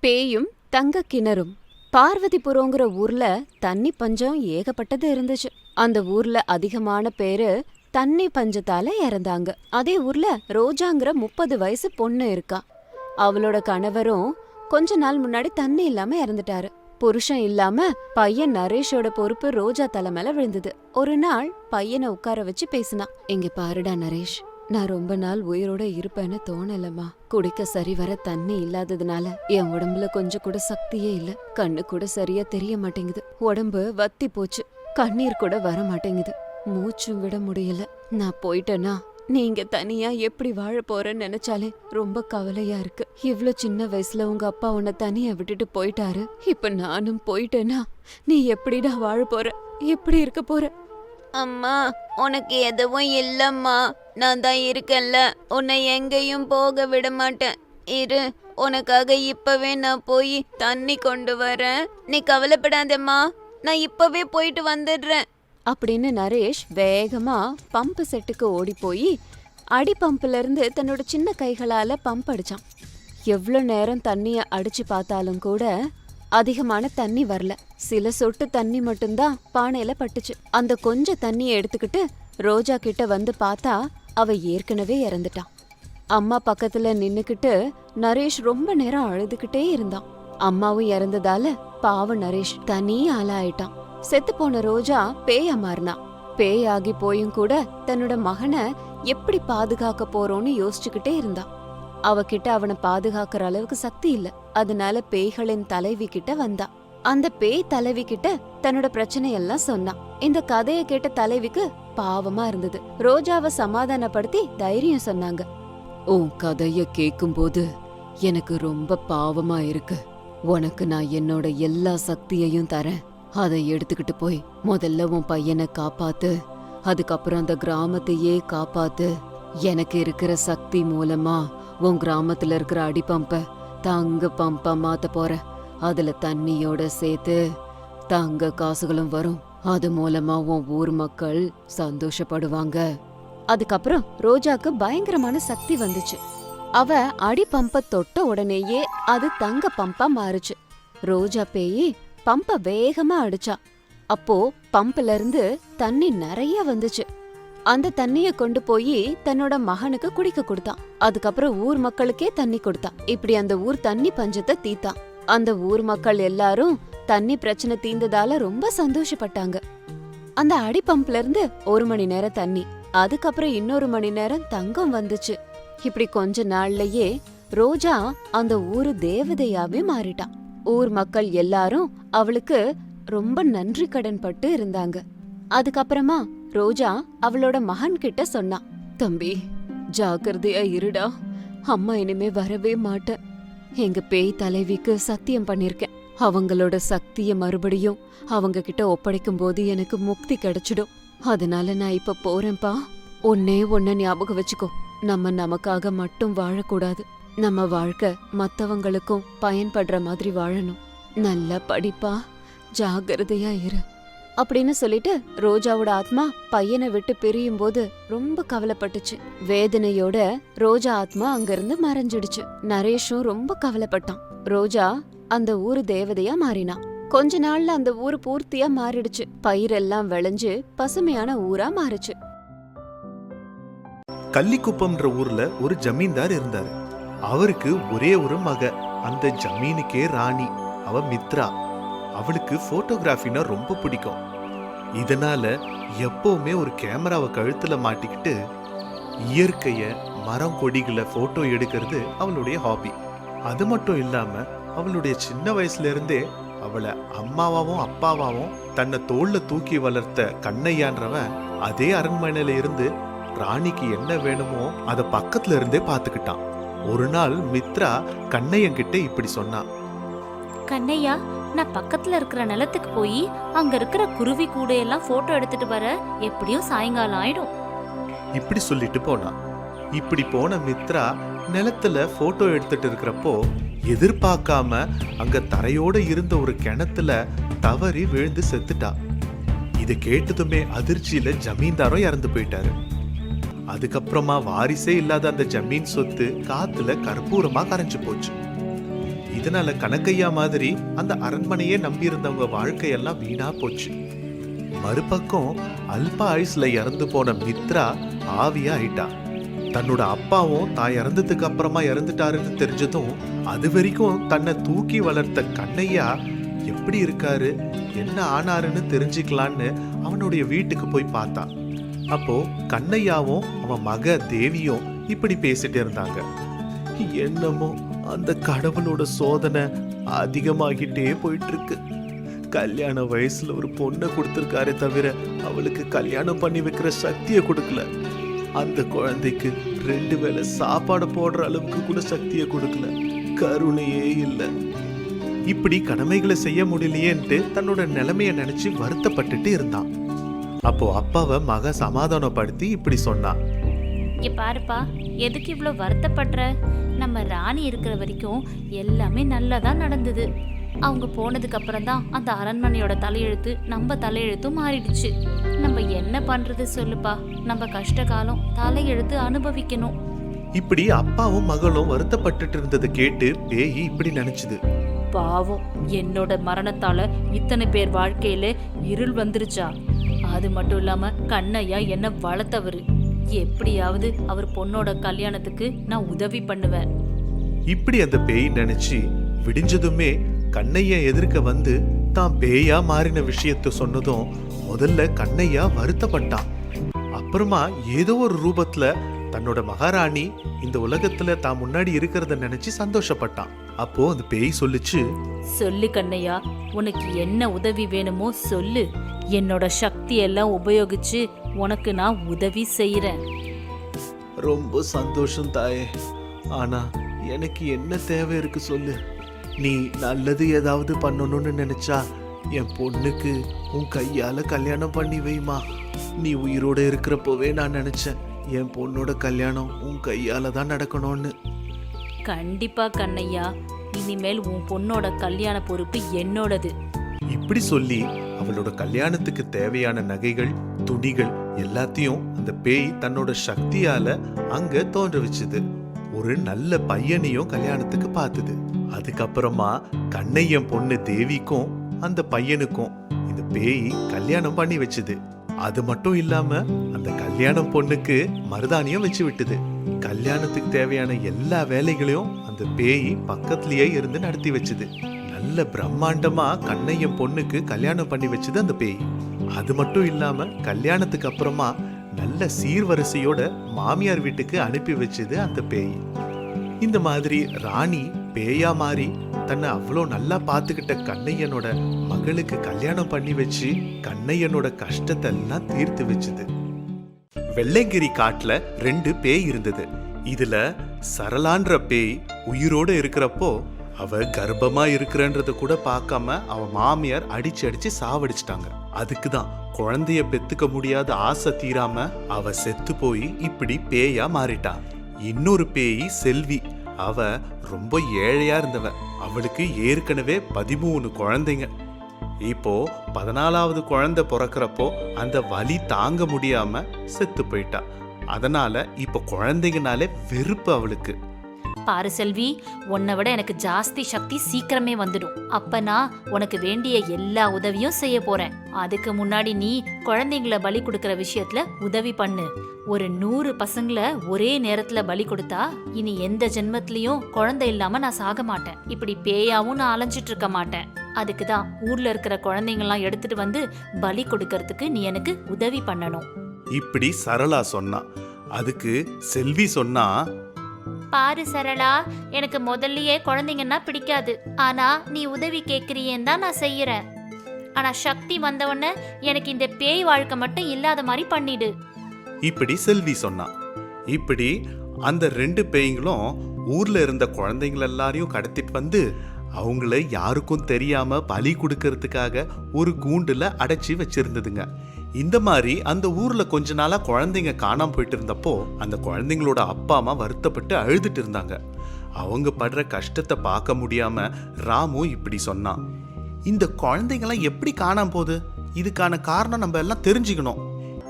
பேயும் தங்க கிணறும். பார்வதிபுரங்கிற ஊர்ல தண்ணி பஞ்சம் ஏகப்பட்டது இருந்துச்சு. அந்த ஊர்ல அதிகமான பேரு தண்ணி பஞ்சத்தால இறந்தாங்க. அதே ஊர்ல ரோஜாங்கிற முப்பது வயசு பொண்ணு இருக்கா. அவளோட கணவரும் கொஞ்ச நாள் முன்னாடி தண்ணி இல்லாம இறந்துட்டாரு. புருஷன் இல்லாம பையன் நரேஷோட பொறுப்பு ரோஜா தலை மேல விழுந்தது. ஒரு நாள் பையனை உட்கார வச்சு பேசினா இங்க பாருடா நரேஷ் நான் ரொம்ப நாள் உயிரோட இருப்பேன்னு தோணலம்மா. குடிக்க சரிவர தண்ணி இல்லாததுனால என் உடம்புல கொஞ்சம் கூட சக்தியே இல்ல. கண்ணு கூட சரியா தெரிய மாட்டேங்குது. உடம்பு வத்தி போச்சு. கண்ணீர் கூட வர மாட்டேங்குது. மூச்சும் விட முடியல. நான் போயிட்டேனா? நீங்க தனியா எப்படி வாழ போறேன்னு நினைச்சாலே ரொம்ப கவலையா இருக்கு. இவ்ளோ சின்ன வயசுல உங்க அப்பா உன்னை தனியா விட்டுட்டு போயிட்டாரு. இப்ப நானும் போயிட்டேனா? நீ எப்படிடா வாழ போற? எப்படி இருக்க போற? அம்மா உனக்கு எதுவும் இல்லம்மா. நான் தான் இருக்கேன்ல. உன்னை எங்கேயும் போக விட மாட்டேன். இரு உனக்காக இப்பவே நான் போய் தண்ணி கொண்டு வரேன். நீ கவலைப்படாதம்மா. நான் இப்பவே போயிட்டு வந்துடுறேன். அப்படின்னு நரேஷ் வேகமா பம்பு செட்டுக்கு ஓடி போய் அடி பம்புல இருந்து தன்னோட சின்ன கைகளால பம்ப் அடிச்சான். எவ்வளோ நேரம் தண்ணிய அடிச்சு பார்த்தாலும் கூட அதிகமான தண்ணி வரல. சில சொட்டு தண்ணி மட்டும்தான் பானையில பட்டுச்சு. அந்த கொஞ்ச தண்ணியை எடுத்துக்கிட்டு ரோஜா கிட்ட வந்து பார்த்தா அவ ஏற்கனவே இறந்துட்டான் அம்மா பக்கத்துல நின்னுக்கிட்டு நரேஷ் ரொம்ப நேரம் அழுதுகிட்டே இருந்தான். அம்மாவும் இறந்ததால பாவ நரேஷ் தனி ஆளாயிட்டான் செத்து போன ரோஜா பேயா மாறினா. பேயாகி போயும் கூட தன்னோட மகனை எப்படி பாதுகாக்க போறோம்னு யோசிச்சுக்கிட்டே இருந்தான் அவகிட்ட அவனை பாதுகாக்கிற அளவுக்கு சக்தி இல்ல. அதனால பேய்களின் தலைவி கிட்ட வந்தா. அந்த பேய் தலைவி கிட்ட தன்னோட பிரச்சனையெல்லாம் சொன்னான் இந்த கதையை கேட்ட தலைவிக்கு பாவமா இருந்தது. ரோஜாவை சமாதானப்படுத்தி தைரியம் சொன்னாங்க. உன் கதைய கேக்கும்போது எனக்கு ரொம்ப பாவமா இருக்கு. உனக்கு நான் என்னோட எல்லா சக்தியையும் தரேன். அதை எடுத்துக்கிட்டு போய் முதல்ல உன் பையனை காப்பாத்து. அதுக்கப்புறம் அந்த கிராமத்தையே காப்பாத்து. எனக்கு இருக்கிற சக்தி மூலமா உன் கிராமத்துல இருக்கிற அடி பம்ப தங்க பம்பா மாத்த போற அதுல தண்ணியோட சேர்த்து தங்க காசுகளும் வரும். அது மூலமா உன் ஊர் மக்கள் சந்தோஷப்படுவாங்க. அதுக்கப்புறம் ரோஜாக்கு பயங்கரமான சக்தி வந்துச்சு. அவ அடி பம்ப தொட்ட உடனேயே அது தங்க பம்பா மாறுச்சு. ரோஜா பேயி பம்ப வேகமா அடிச்சா. அப்போ பம்புல இருந்து தண்ணி நிறைய வந்துச்சு. அந்த தண்ணிய கொண்டு போய் தன்னோட மகனுக்கு குடிக்க கொடுத்தான் அதுக்கப்புறம் ஊர் மக்களுக்கே தண்ணி கொடுத்தான் இப்படி அந்த ஊர் தண்ணி பஞ்சத்தை தீத்தான் அந்த ஊர் மக்கள் எல்லாரும் தண்ணி பிரச்சனை தீந்ததால ரொம்ப சந்தோஷப்பட்டாங்க. அந்த அடி பம்ப்ல இருந்து ஒரு மணி நேரம் தண்ணி அதுக்கப்புறம் இன்னொரு மணி நேரம் தங்கம் வந்துச்சு. இப்படி கொஞ்ச நாள்லயே ரோஜா அந்த ஊரு தேவதையாவே மாறிட்டான் ஊர் மக்கள் எல்லாரும் அவளுக்கு ரொம்ப நன்றி கடன் பட்டு இருந்தாங்க. அதுக்கப்புறமா ரோஜா அவளோட மகன் கிட்ட சொன்னா தம்பி ஜாக்கிரதையா இருடா. அம்மா இனிமே வரவே மாட்டேன். எங்க பேய் தலைவிக்கு சத்தியம் பண்ணிருக்கேன். அவங்களோட சக்திய மறுபடியும் அவங்க கிட்ட ஒப்படைக்கும் போது எனக்கு முக்தி கிடைச்சிடும். அதனால நான் இப்ப போறேன்ப்பா. ஒன்னே ஒன்ன ஞாபகம் வச்சுக்கோ. நம்ம நமக்காக மட்டும் வாழக்கூடாது. நம்ம வாழ்க்கை மத்தவங்களுக்கும் பயன்படுற மாதிரி வாழணும். நல்லா படிப்பா. ஜாகிரதையா இரு. அப்படின்னு சொல்லிட்டு ரோஜாவோட ஆத்மா பையனை விட்டு பிரியும் போது ரொம்ப கவலைப்பட்டுச்சு. வேதனையோட ரோஜா ஆத்மா அங்கிருந்து மறைஞ்சிடுச்சு. நரேஷும் ரொம்ப கவலைப்பட்டான். ரோஜா அந்த ஊரு தேவதையா மாறினான் கொஞ்ச நாள்ல அந்த ஊரு பூர்த்தியா மாறிடுச்சு. பயிரெல்லாம் விளைஞ்சு பசுமையான ஊரா மாறுச்சு. கள்ளிக்குப்பம்ன்ற ஊர்ல ஒரு ஜமீன்தார் இருந்தாரு. அவருக்கு ஒரே ஒரு மக. அந்த ஜமீனுக்கே ராணி. அவ மித்ரா. அவளுக்கு போட்டோகிராஃபினா ரொம்ப பிடிக்கும். இதனால எப்பவுமே ஒரு கேமராவை கழுத்துல மாட்டிக்கிட்டு இயற்கைய மரம் கொடிகளை போட்டோ எடுக்கிறது அவளுடைய ஹாபி அது மட்டும் இல்லாம அவளுடைய சின்ன வயசுல இருந்தே அவளை அம்மாவாவும் அப்பாவாவும் தன்னை தோல்ல தூக்கி வளர்த்த கண்ணையான்றவன் அதே அரண்மனையில இருந்து ராணிக்கு என்ன வேணுமோ அதை பக்கத்துல இருந்தே பாத்துக்கிட்டான் ஒரு நாள் மித்ரா கண்ணையன்கிட்ட இப்படி சொன்னான். கண்ணையா? நான் பக்கத்துல இருக்கிற நிலத்துக்கு போய் அங்க இருக்கிற குருவி கூடையெல்லாம் போட்டோ எடுத்துட்டு வர எப்படியும் சாயங்காலம் ஆயிடும். இப்படி சொல்லிட்டு போனான் இப்படி போன மித்ரா நிலத்துல போட்டோ எடுத்துட்டு இருக்கிறப்போ எதிர்பார்க்காம அங்க தரையோட இருந்த ஒரு கிணத்துல தவறி விழுந்து செத்துட்டா. இது கேட்டதுமே அதிர்ச்சியில ஜமீன்தாரும் இறந்து போயிட்டாரு. அதுக்கப்புறமா வாரிசே இல்லாத அந்த ஜமீன் சொத்து காத்துல கற்பூரமா கரைஞ்சு போச்சு. இதனால கணக்கையா மாதிரி அந்த அரண்மனையே நம்பியிருந்தவங்க வாழ்க்கையெல்லாம் வீணா போச்சு. மறுபக்கம் அல்ப ஆயுஸ்ல இறந்து போன மித்ரா ஆவியா ஆயிட்டா. தன்னோட அப்பாவும் தான் இறந்ததுக்கு அப்புறமா இறந்துட்டாருன்னு தெரிஞ்சதும் அது வரைக்கும் தன்னை தூக்கி வளர்த்த கண்ணையா எப்படி இருக்காரு என்ன ஆனாருன்னு தெரிஞ்சுக்கலான்னு அவனுடைய வீட்டுக்கு போய் பார்த்தான் அப்போ கண்ணையாவும் அவன் மக தேவியும் இப்படி பேசிட்டு இருந்தாங்க. என்னமோ அந்த கடவுளோட சோதனை அதிகமாகிட்டே போயிட்டு இருக்கு கல்யாண வயசுல ஒரு பொண்ணை கொடுத்துருக்காரே தவிர அவளுக்கு கல்யாணம் பண்ணி வைக்கிற சக்தியை கொடுக்கல. அந்த குழந்தைக்கு ரெண்டு வேளை சாப்பாடு போடுற அளவுக்கு கூட சக்தியை கொடுக்கல. கருணையே இல்லை. இப்படி கடமைகளை செய்ய முடியலையேன்ட்டு தன்னோட நிலைமையை நினைச்சு வருத்தப்பட்டுட்டு இருந்தான். அப்போ அப்பாவை மக சமாதானப்படுத்தி இப்படி சொன்னான். இங்க பாருப்பா எதுக்கு இவ்வளோ வருத்தப்படுற? நம்ம ராணி இருக்கிற வரைக்கும் எல்லாமே நல்லதா நடந்தது. அவங்க போனதுக்கு அப்புறம் தான் அந்த அரண்மனையோட தலையெழுத்து நம்ம தலையெழுத்தும் மாறிடுச்சு. நம்ம என்ன பண்றது சொல்லுப்பா? நம்ம கஷ்ட காலம் தலையெழுத்து அனுபவிக்கணும். இப்படி அப்பாவும் மகளும் வருத்தப்பட்டுட்டு இருந்ததை கேட்டு பேயி இப்படி நினைச்சுது. பாவம் என்னோட மரணத்தால இத்தனை பேர் வாழ்க்கையில இருள் வந்துருச்சா? அது மட்டும் இல்லாம கண்ணையா என்ன வளர்த்தவரு. எப்படியாவது அவர் பொண்ணோட கல்யாணத்துக்கு நான் உதவி பண்ணுவேன். இப்படி அந்த பேய் நினைச்சு விடிஞ்சதுமே கண்ணையா எதிர்க்க வந்து தான் பேயா மாறின விஷயத்த சொன்னதும் முதல்ல கண்ணையா வருத்தப்பட்டான். அப்புறமா ஏதோ ஒரு ரூபத்துல தன்னோட மகாராணி இந்த உலகத்துல தான் முன்னாடி இருக்கிறத நினைச்சு சந்தோஷப்பட்டான். அப்போ அந்த பேய் சொல்லுச்சு சொல்லு கண்ணையா உனக்கு என்ன உதவி வேணுமோ சொல்லு. என்னோட சக்தி எல்லாம் உபயோகிச்சு உனக்கு நான் உதவி செய்யறேன் ரொம்ப சந்தோஷம் தாயே. ஆனா எனக்கு என்ன தேவை இருக்கு சொல்லு. நீ நல்லது ஏதாவது பண்ணணும்னு நினைச்சா என் பொண்ணுக்கு உன் கையால கல்யாணம் பண்ணி வைமா. நீ உயிரோட இருக்கிறப்போவே நான் நினைச்சேன் என் பொண்ணோட கல்யாணம் உன் கையால தான் நடக்கணும்னு. கண்டிப்பா கண்ணையா இனிமேல் உன் பொண்ணோட கல்யாண பொறுப்பு என்னோடது. இப்படி சொல்லி அவளோட கல்யாணத்துக்கு தேவையான நகைகள் துணிகள் எல்லாத்தையும் அந்த பேய் தன்னோட சக்தியால அங்க தோன்றவிச்சுது ஒரு நல்ல பையனையும் கல்யாணத்துக்கு பார்த்தது அதுக்கப்புறமா கண்ணையன் பொண்ணு தேவிக்கும் அந்த பையனுக்கும் இந்த பேய் கல்யாணம் பண்ணி வச்சுது. அது மட்டும் இல்லாம அந்த கல்யாணம் பொண்ணுக்கு மருதானியம் வச்சு விட்டுது. கல்யாணத்துக்கு தேவையான எல்லா வேலைகளையும் அந்த பேய் பக்கத்திலேயே இருந்து நடத்தி வச்சுது. நல்ல பிரம்மாண்டமா கண்ணையன் பொண்ணுக்கு கல்யாணம் பண்ணி வச்சது அந்த பேய். அது மட்டும் இல்லாம கல்யாணத்துக்கு அப்புறமா நல்ல சீர்வரிசையோட மாமியார் வீட்டுக்கு அனுப்பி வச்சது அந்த பேய். இந்த மாதிரி ராணி பேயா மாறி தன்னை அவ்வளோ நல்லா பார்த்துக்கிட்ட கண்ணையனோட மகளுக்கு கல்யாணம் பண்ணி வச்சு கண்ணையனோட கஷ்டத்தை எல்லாம் தீர்த்து வச்சுது. வெள்ளைங்கிரி காட்டுல ரெண்டு பேய் இருந்தது. இதுல சரளான்ற பேய் உயிரோட இருக்கிறப்போ அவ கர்ப்பமா இருக்கிறன்றத கூட பார்க்காம அவ மாமியார் அடிச்சு அடிச்சு சாவடிச்சிட்டாங்க. அதுக்கு தான் குழந்தைய பெத்துக்க முடியாத ஆசை தீராம அவ செத்து போய் இப்படி பேயா மாறிட்டா. இன்னொரு பேய் செல்வி. அவ ரொம்ப ஏழையா இருந்தவ. அவளுக்கு ஏற்கனவே பதிமூணு குழந்தைங்க. இப்போ பதினாலாவது குழந்தை பிறக்கிறப்போ அந்த வலி தாங்க முடியாம செத்து போயிட்டா. அதனால இப்போ குழந்தைங்கனாலே வெறுப்பு அவளுக்கு. பாரு செல்வி உன்னை விட எனக்கு ஜாஸ்தி சக்தி சீக்கிரமே வந்துடும். அப்ப நான் உனக்கு வேண்டிய எல்லா உதவியும் செய்ய போறேன். அதுக்கு முன்னாடி நீ குழந்தைங்கள பலி கொடுக்கற விஷயத்துல உதவி பண்ணு. ஒரு நூறு பசங்களை ஒரே நேரத்துல பலி கொடுத்தா இனி எந்த ஜென்மத்திலயும் குழந்தை இல்லாம நான் சாக மாட்டேன். இப்படி பேயாவும் நான் அலைஞ்சிட்டு இருக்க மாட்டேன். அதுக்கு தான் ஊர்ல இருக்கிற குழந்தைங்கலாம் எடுத்துட்டு வந்து பலி கொடுக்கறதுக்கு நீ எனக்கு உதவி பண்ணணும். இப்படி சரளா சொன்னா அதுக்கு செல்வி சொன்னா பாரு சரளா எனக்கு முதல்லயே குழந்தைங்கன்னா பிடிக்காது. ஆனா நீ உதவி கேக்குறியேன்னு தான் நான் செய்யறேன். ஆனா சக்தி வந்தவொடனே எனக்கு இந்த பேய் வாழ்க்கை மட்டும் இல்லாத மாதிரி பண்ணிடு. இப்படி செல்வி சொன்னா. இப்படி அந்த ரெண்டு பேய்களும் ஊர்ல இருந்த குழந்தைங்கள எல்லாரையும் கடத்திட்டு வந்து அவங்கள யாருக்கும் தெரியாம பலி கொடுக்கறதுக்காக ஒரு கூண்டுல அடைச்சி வச்சிருந்ததுங்க. இந்த மாதிரி அந்த ஊர்ல கொஞ்ச நாளா குழந்தைங்க காணாம போயிட்டு இருந்தப்போ அந்த குழந்தைங்களோட அப்பா அம்மா வருத்தப்பட்டு அழுதுட்டு இருந்தாங்க. அவங்க படுற கஷ்டத்தை பார்க்க முடியாம ராமு இப்படி சொன்னான். இந்த குழந்தைங்களாம் எப்படி காணாம போகுது? இதுக்கான காரணம் நம்ம எல்லாம் தெரிஞ்சுக்கணும்.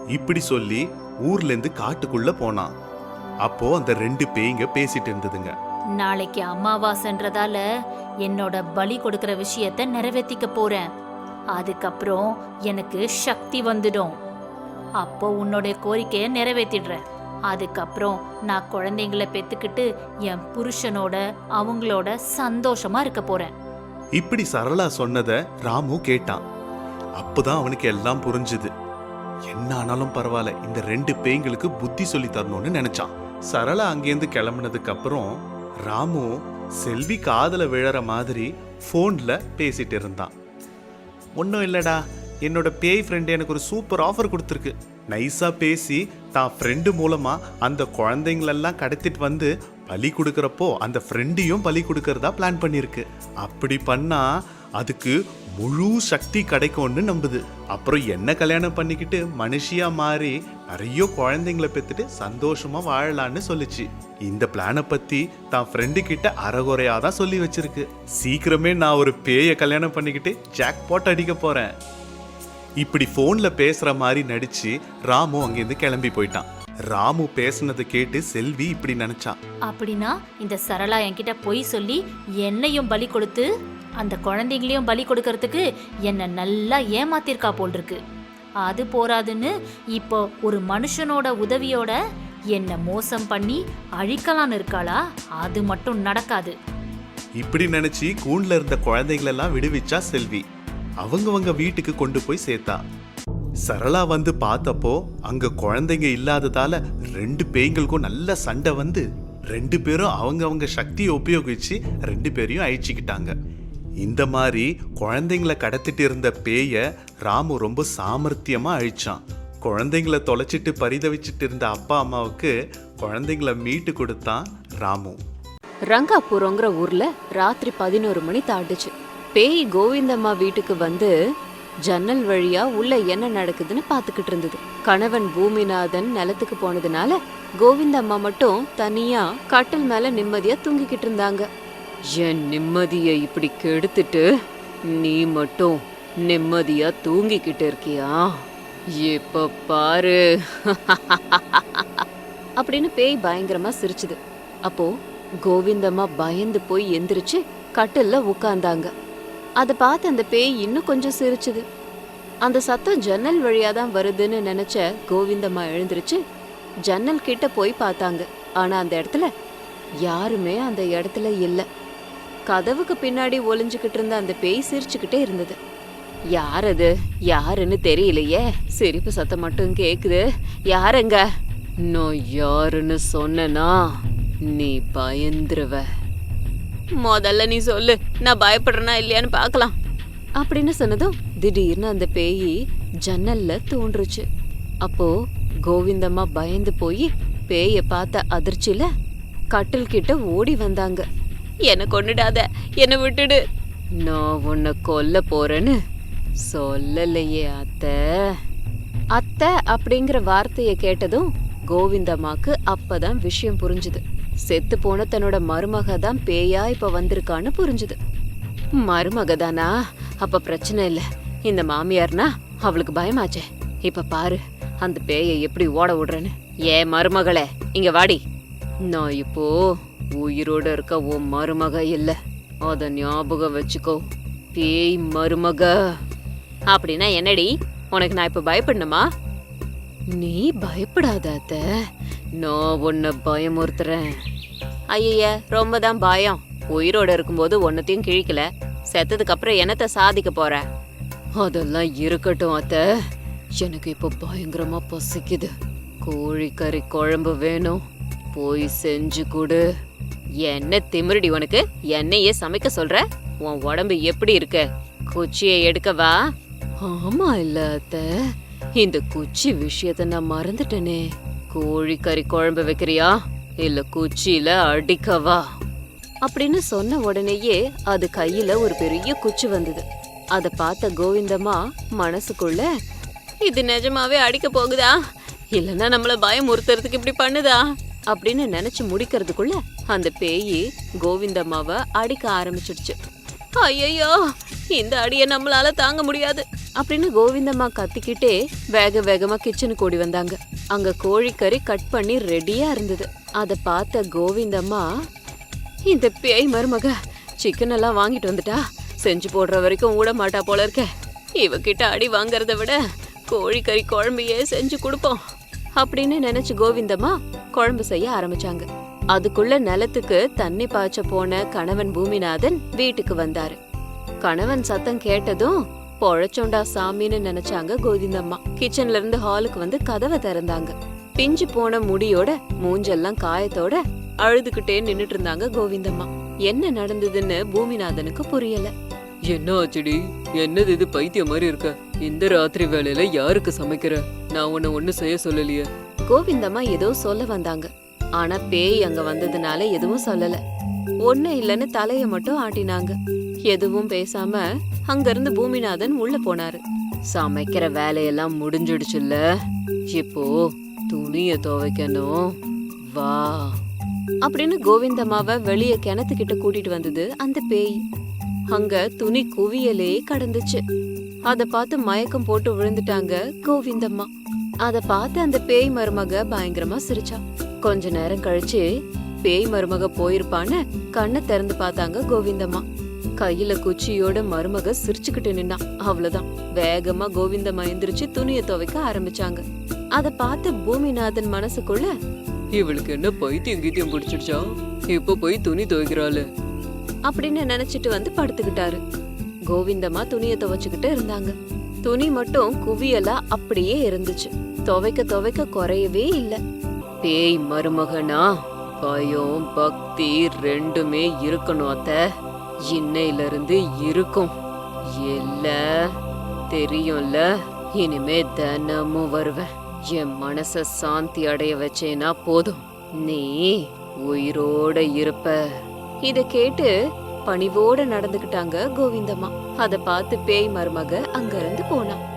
இப்படி சொல்லி ஊர்லேருந்து காட்டுக்குள்ள போனான். அப்போ அந்த ரெண்டு பேய்ங்க பேசிட்டு இருந்ததுங்க. நாளைக்கு அமாவாசைன்றதால என்னோட பலி கொடுக்கிற விஷயத்த நிறைவேற்றிக்க போறேன். அதுக்கப்புறம் எனக்கு சக்தி வந்துடும். அப்போ உன்னோட கோரிக்கையை நிறைவேற்றிடுறேன் அதுக்கப்புறம் நான் குழந்தைங்கள பெத்துக்கிட்டு என் புருஷனோட அவங்களோட சந்தோஷமா இருக்க போறேன். இப்படி சரளா சொன்னத ராமு கேட்டான். அப்பதான் அவனுக்கு எல்லாம் புரிஞ்சுது. என்ன ஆனாலும் பரவாயில்ல இந்த ரெண்டு பேய்களுக்கு புத்தி சொல்லி தரணும்னு நினைச்சான். சரளா அங்கேருந்து கிளம்புனதுக்கு அப்புறம் ராமு செல்வி காதல விழற மாதிரி ஃபோன்ல பேசிட்டு இருந்தான். ஒன்றும் இல்லைடா. என்னோட பேய் ஃப்ரெண்டு எனக்கு ஒரு சூப்பர் ஆஃபர் கொடுத்துருக்கு. நைஸாக பேசி தான் ஃப்ரெண்டு மூலமாக அந்த குழந்தைங்களெல்லாம் கடத்திட்டு வந்து பலி கொடுக்குறப்போ அந்த ஃப்ரெண்டையும் பலி கொடுக்கறதா பிளான் பண்ணியிருக்கு. அப்படி பண்ணால் அதுக்கு முழு சக்தி கிடைக்கும்னு நம்புது. அப்புறம் என்ன கல்யாணம் பண்ணிக்கிட்டு மனுஷியாக மாறி நிறைய குழந்தைங்கள பெற்றுட்டு சந்தோஷமா வாழலான்னு சொல்லுச்சு. இந்த பிளானை பத்தி தான் ஃப்ரெண்டு கிட்ட அறகுறையா தான் சொல்லி வச்சிருக்கு. சீக்கிரமே நான் ஒரு பேயை கல்யாணம் பண்ணிக்கிட்டு ஜாக் பாட் அடிக்க போறேன். இப்படி ஃபோன்ல பேசுற மாதிரி நடிச்சு ராமு அங்கேருந்து கிளம்பி போயிட்டான். ராமு பேசுனதை கேட்டு செல்வி இப்படி நினைச்சா. அப்படின்னா இந்த சரளா என்கிட்ட பொய் சொல்லி என்னையும் பலி கொடுத்து அந்த குழந்தைங்களையும் பலி கொடுக்கறதுக்கு என்னை நல்லா ஏமாத்திருக்கா போல் இருக்கு. அது போராதுன்னு இப்போ ஒரு மனுஷனோட உதவியோட என்னை மோசம் பண்ணி அழிக்கலான்னு இருக்காளா? அது மட்டும் நடக்காது. இப்படி நினைச்சு கூண்ல இருந்த குழந்தைகளெல்லாம் விடுவிச்சா செல்வி. அவங்கவங்க வீட்டுக்கு கொண்டு போய் சேர்த்தா. சரளா வந்து பார்த்தப்போ அங்க குழந்தைங்க இல்லாததால ரெண்டு பேய்களுக்கும் நல்ல சண்டை வந்து ரெண்டு பேரும் அவங்கவங்க சக்தியை உபயோகிச்சு ரெண்டு பேரையும் அழிச்சிக்கிட்டாங்க. இந்த மாதிரி குழந்தைங்கள கடத்திட்டு இருந்த பேயை ராமு ரொம்ப சாமர்த்தியமா அழிச்சான். குழந்தைங்கள தொலைச்சிட்டு பரிதவிச்சிட்டு இருந்த அப்பா அம்மாவுக்கு குழந்தைங்கள மீட்டு கொடுத்தான் ராமு. ரங்காபுரங்கிற ஊர்ல ராத்திரி பதினோரு மணி தாண்டுச்சு. பேய் கோவிந்தம்மா வீட்டுக்கு வந்து ஜன்னல் வழியா உள்ள என்ன நடக்குதுன்னு பாத்துக்கிட்டு இருந்தது. கணவன் பூமிநாதன் நிலத்துக்கு போனதுனால கோவிந்தம்மா மட்டும் தனியா கட்டில் மேல நிம்மதியா தூங்கிக்கிட்டு இருந்தாங்க. என் நிம்மதியை இப்படி கெடுத்துட்டு நீ மட்டும் நிம்மதியா தூங்கிக்கிட்டு இருக்கியா? இப்ப பாரு. அப்படின்னு பேய் பயங்கரமா சிரிச்சுது. அப்போ கோவிந்தம்மா பயந்து போய் எந்திரிச்சு கட்டில்ல உட்கார்ந்தாங்க அதை பார்த்து அந்த பேய் இன்னும் கொஞ்சம் சிரிச்சுது. அந்த சத்தம் ஜன்னல் வழியா தான் வருதுன்னு நினைச்ச கோவிந்தம்மா எழுந்திருச்சு ஜன்னல் கிட்ட போய் பார்த்தாங்க. ஆனா அந்த இடத்துல யாருமே அந்த இடத்துல இல்லை. கதவுக்கு பின்னாடி ஒளிஞ்சுக்கிட்டு இருந்த அந்த பேய் சிரிச்சுக்கிட்டே இருந்தது. யார் அது? யாருன்னு தெரியலையே. சிரிப்பு சத்தம் மட்டும் கேக்குது. யாருங்க? நான் யாருன்னு சொன்னனா? நீ பயந்துருவ. முதல்ல நீ சொல்லு. நான் பயப்படுறேனா இல்லையான்னு பார்க்கலாம். அப்படின்னு சொன்னதும் திடீர்னு அந்த பேயி ஜன்னல்ல தோன்றுச்சு. அப்போ கோவிந்தம்மா பயந்து போய் பேய பார்த்த அதிர்ச்சியில கட்டில் கிட்ட ஓடி வந்தாங்க. என்ன கொன்னுடாத. என்ன விட்டுடு. நான் உன்னை கொல்ல போறேன்னு சொல்லலையே அத்தை. அத்தை அப்படிங்கிற வார்த்தையை கேட்டதும் கோவிந்தம்மாக்கு அப்பதான் விஷயம் புரிஞ்சுது. செத்து போன தன்னோட மருமக தான் பேயா இப்ப வந்திருக்கான்னு புரிஞ்சுது. மருமக தானா? அப்ப பிரச்சனை இல்ல. இந்த மாமியார்னா அவளுக்கு பயமாச்சே. இப்ப பாரு அந்த பேயை எப்படி ஓட விடுறேன்னு. ஏ மருமகளே இங்க வாடி. நான் இப்போ உயிரோட இருக்க உன் மருமக இல்ல. அத ஞாபகம் வச்சுக்கோ. பேய் மருமக. அப்படின்னா என்னடி? உனக்கு நான் இப்ப பயப்படணுமா? நீ பயப்படாத அத்த. நான் உன்னை பயமுறுத்துறேன். ஐய ரொம்ப தான் பயம். உயிரோட இருக்கும்போது ஒன்னத்தையும் கிழிக்கல. செத்ததுக்கு அப்புறம் என்னத்த சாதிக்க போற? அதெல்லாம் இருக்கட்டும் அத்த. எனக்கு இப்போ பயங்கரமா பசிக்குது. கோழிக்கறி குழம்பு வேணும். போய் செஞ்சு கொடு. என்ன திமிருடி உனக்கு? என்னையே சமைக்க சொல்ற? உன் உடம்பு எப்படி இருக்கு? குச்சியை எடுக்கவா ஆமா இல்ல இந்த குச்சி விஷயத்த நான் மறந்துட்டேனே. கோழிக்கறி குழம்பு வைக்கிறியா? இல்ல குச்சியில அடிக்கவா அப்படின்னு சொன்ன உடனேயே அது கையில ஒரு பெரிய குச்சி வந்தது. அத பார்த்த கோவிந்தம்மா மனசுக்குள்ள இது நிஜமாவே அடிக்க போகுதா? இல்லனா நம்மள பயமுறுத்துறதுக்கு இப்படி பண்ணுதா? அப்படின்னு நினைச்சு முடிக்கிறதுக்குள்ள அந்த பேயி கோவிந்தம்மாவை அடிக்க ஆரம்பிச்சிடுச்சு. ஐயோ இந்த அடியை நம்மளால தாங்க முடியாது அப்படின்னு கோவிந்தம்மா கத்திக்கிட்டே வேக வேகமா கிச்சனுக்கு ஓடி வந்தாங்க. அங்க கோழிக்கறி கட் பண்ணி ரெடியா இருந்தது. அத பார்த்த கோவிந்தம்மா இந்த பேய் மருமக சிக்கன் எல்லாம் வாங்கிட்டு வந்துட்டா? செஞ்சு போடுற வரைக்கும் விட மாட்டா போல இருக்க. இவகிட்ட அடி வாங்குறத விட கோழிக்கறி குழம்பையே செஞ்சு கொடுப்போம். அப்படின்னு நினைச்சு கோவிந்தம்மா குழம்பு செய்ய ஆரம்பிச்சாங்க. அதுக்குள்ள நிலத்துக்கு தண்ணி பாய்ச்ச போன கணவன் பூமிநாதன் வீட்டுக்கு வந்தாரு. கணவன் சத்தம் கேட்டதும் பொழைச்சோண்டா சாமின்னு நினைச்சாங்க கோவிந்தம்மா. கிச்சன்ல இருந்து ஹாலுக்கு வந்து கதவை திறந்தாங்க. பிஞ்சு போன முடியோட மூஞ்செல்லாம் காயத்தோட அழுதுகிட்டே நின்னுட்டு இருந்தாங்க கோவிந்தம்மா. என்ன நடந்ததுன்னு பூமிநாதனுக்கு புரியல. என்ன ஆச்சுடி? என்னது இது பைத்தியம் மாதிரி இருக்க? இந்த ராத்திரி வேலையில யாருக்கு சமைக்கிற? நான் உன்னை ஒண்ணு செய்ய சொல்லலையே. கோவிந்தம்மா ஏதோ சொல்ல வந்தாங்க. ஆனா பேய் அங்க வந்ததுனால எதுவும் சொல்லல. ஒண்ணு இல்லைன்னு தலைய மட்டும் ஆட்டினாங்க. எதுவும் பேசாம அங்கிருந்து பூமிநாதன் உள்ள போனாரு. சமைக்கிற வேலையெல்லாம் முடிஞ்சிடுச்சுல்ல. இப்போ துணிய துவைக்கணும். வா. அப்படின்னு கோவிந்தம்மாவை வெளிய கிணத்துக்கிட்ட கூட்டிட்டு வந்தது அந்த பேய். அங்க துணி குவியலே கடந்துச்சு. அதை பார்த்து மயக்கம் போட்டு விழுந்துட்டாங்க கோவிந்தம்மா. அத பார்த்து அந்த பேய் மருமக பயங்கரமா சிரிச்சா. கொஞ்ச நேரம் கழிச்சு பேய் மருமக போயிருப்பான்னு கண்ணை திறந்து பார்த்தாங்க கோவிந்தம்மா. கையில குச்சியோட மருமக சிரிச்சுக்கிட்டு நின்னா அவ்வளவுதான். வேகமா கோவிந்தம்மா எந்திரிச்சு துணியை துவைக்க ஆரம்பிச்சாங்க. அத பார்த்து பூமிநாதன் மனசுக்குள்ள இவளுக்கு என்ன பைத்தியம் கீத்தியம் பிடிச்சிடுச்சா? இப்ப போய் துணி துவைக்கிறாளு. அப்படின்னு நினைச்சிட்டு வந்து படுத்துக்கிட்டாரு. கோவிந்தம்மா துணியை துவைச்சுக்கிட்டு இருந்தாங்க. துணி மட்டும் குவியலா அப்படியே இருந்துச்சு. துவைக்க துவைக்க குறையவே இல்ல. பேய் மருமகனா பயம் பக்தி ரெண்டுமே இருக்கணும் அத்த. இன்னையில இருந்து இருக்கும். இல்ல தெரியும்ல இனிமே தினமும் வருவேன். என் மனச சாந்தி அடைய வச்சேனா போதும். நீ உயிரோட இருப்ப. இத கேட்டு பணிவோட நடந்துக்கிட்டாங்க கோவிந்தம்மா. அத பார்த்து பேய் மருமக அங்க இருந்து போனா.